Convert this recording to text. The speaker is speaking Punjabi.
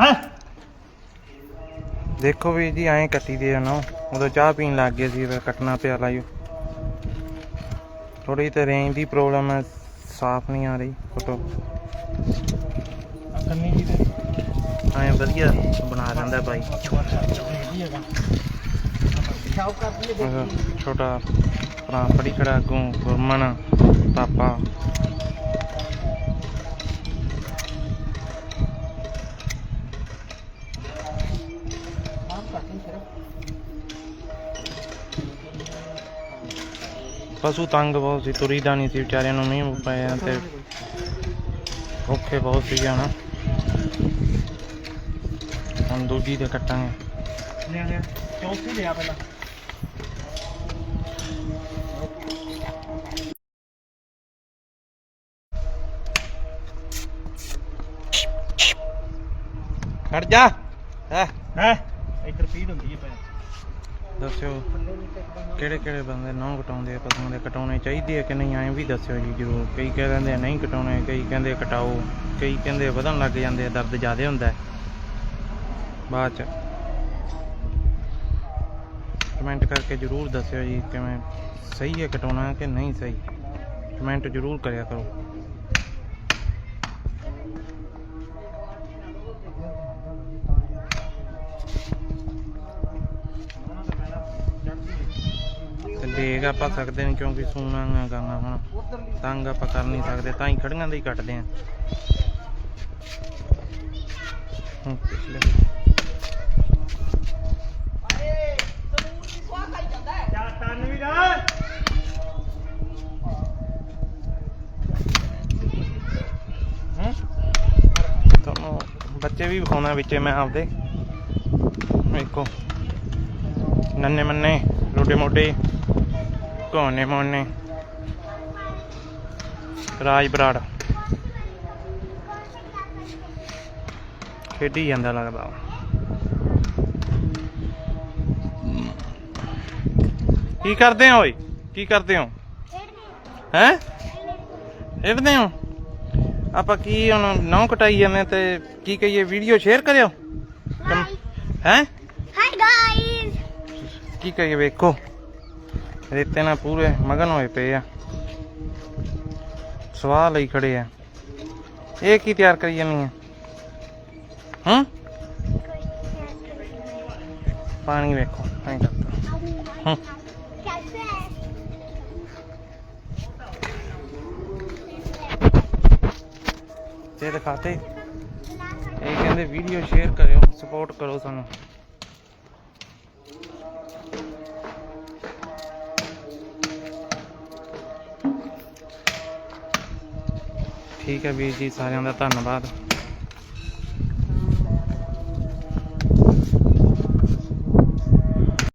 ਹੈ? ਦੇਖੋ ਵੀ ਜੀ ਐਂ ਕੱਟੀ ਦੇ ਨਾ। ਉਦੋਂ ਚਾਹ ਪੀਣ ਲੱਗ ਗਏ ਸੀ ਫਿਰ ਕੱਟਣਾ ਪਿਆ ਲਾਈਓ ਥੋੜੀ ਤੇ ਰੇਂਜ ਦੀ ਪ੍ਰੋਬਲਮ ਹੈ ਸਾਫ਼ ਨਹੀਂ ਆ ਰਹੀ ਫੋਟੋ। ਕੰਨੀ ਜੀ ਦੇ। ਐਂ ਵਧੀਆ ਬਣਾ ਲੈਂਦਾ ਬਾਈ। ਛੋਟਾ ਭਰਾ ਪੜੀ ਖੜਾ ਅੱਗੋਂ ਗੁਰਮਨ ਪਾਪਾ। ਪਸ਼ੂ ਤੰਗ ਬਹੁਤ ਸੀ ਤੁਰੀ ਨਹੀਂ ਸੀ, ਵਿਚਾਰਿਆਂ ਨੂੰ ਮੀਂਹ ਪਿਆ ਤੇ ਔਖੇ ਬਹੁਤ ਸੀ ਨਾ ਹੁਣ ਦੂਜੀ ਤੇ ਕੱਟਾਂਗੇ। ਲਿਆ ਲਿਆ ਚੌਥੀ ਲਿਆ ਪਹਿਲਾਂ ਖੜ ਜਾ। ਹੈ? ਹੈ? ਇੱਧਰ ਪੀੜ ਹੁੰਦੀ ਹੈ ਪੈ ਦੱਸਿਓ, ਕਿਹੜੇ ਕਿਹੜੇ ਬੰਦੇ ਨਹੁੰ ਕਟਾਉਂਦੇ ਆ, ਪਸ਼ੂਆਂ ਦੇ ਕਟਾਉਣੇ ਚਾਹੀਦੇ ਆ ਕਿ ਨਹੀਂ, ਐਂ ਵੀ ਦੱਸਿਓ ਜੀ ਜਰੂਰ। ਕਈ ਕਹਿ ਦਿੰਦੇ ਆ ਨਹੀਂ ਕਟਾਉਣੇ ਕਈ ਕਹਿੰਦੇ ਕਟਾਓ ਕਈ ਕਹਿੰਦੇ ਵਧਣ ਲੱਗ ਜਾਂਦੇ ਆ, ਦਰਦ ਜ਼ਿਆਦਾ ਹੁੰਦਾ। ਬਾਅਦ ਚ ਕਮੈਂਟ ਕਰਕੇ ਜਰੂਰ ਦੱਸਿਓ ਜੀ ਕਿਵੇਂ ਸਹੀ ਹੈ ਕਟਾਉਣਾ ਕਿ ਨਹੀਂ ਸਹੀ। ਕਮੈਂਟ ਜਰੂਰ ਕਰਿਆ ਕਰੋ। ਤੇ ਦੇਖ ਆਪਾਂ ਸਕਦੇ ਨਹੀਂ ਕਿਉਂਕਿ ਸੂਣਾ ਗਾਣਾ ਹੁਣ। ਤੰਗ ਆਪਾਂ ਕਰ ਨਹੀਂ ਸਕਦੇ, ਤਾਂ ਹੀ ਖੜੀਆਂ ਦੇ ਹੀ ਕੱਟਦੇ ਆ। ਤੁਹਾਨੂੰ ਬੱਚੇ ਵੀ ਵਿਖਾਉਣਾ ਵਿੱਚੇ ਮੈਂ ਆਪਦੇ। ਵੇਖੋ। ਨੰਨੇ ਮੰਨੇ, ਰੋਡੇ ਮੋਟੇ ਕੋਨੇ ਮੋਨੇ ਰਾਜ ਬਰਾੜ। ਖੇਡੀ ਜਾਂਦਾ ਲੱਗਦਾ ਕੀ ਕਰਦੇ ਹੋ ਓਏ? ਕੀ ਕਰਦੇ ਹੋ? ਹੈ? ਖੇਡਦੇ ਹੋ? ਆਪਾਂ ਕੀ ਹੁਣ ਨੌ ਕਟਾਈ ਜਾਂਦੇ ਤੇ ਕੀ ਕਹੀਏ ਵੀਡੀਓ ਸ਼ੇਅਰ ਕਰਿਓ। ਹੈ? Hi guys! ਕੀ ਕਹੀਏ ਵੇਖੋ। ਰੇਤੇ ਨਾਲ ਪੂਰੇ ਮਗਨ ਹੋਏ ਪਏ ਆ। ਸਵਾਹ ਲਈ ਖੜੇ ਆ। ਇਹ ਕੀ ਤਿਆਰ ਕਰੀ ਜਾਨੀ ਆ? ਹੂੰ? ਪਾਣੀ ਵੇਖੋ ਐਂ ਕਰਦਾ ਹੂੰ। ਤੇ ਦਿਖਾਤੇ। ਇਹ ਕਹਿੰਦੇ ਵੀਡੀਓ ਸ਼ੇਅਰ ਕਰਿਓ ਸਪੋਰਟ ਕਰੋ ਸਾਨੂੰ। ਠੀਕ ਹੈ ਵੀਰ ਜੀ ਸਾਰਿਆਂ ਦਾ ਧੰਨਵਾਦ।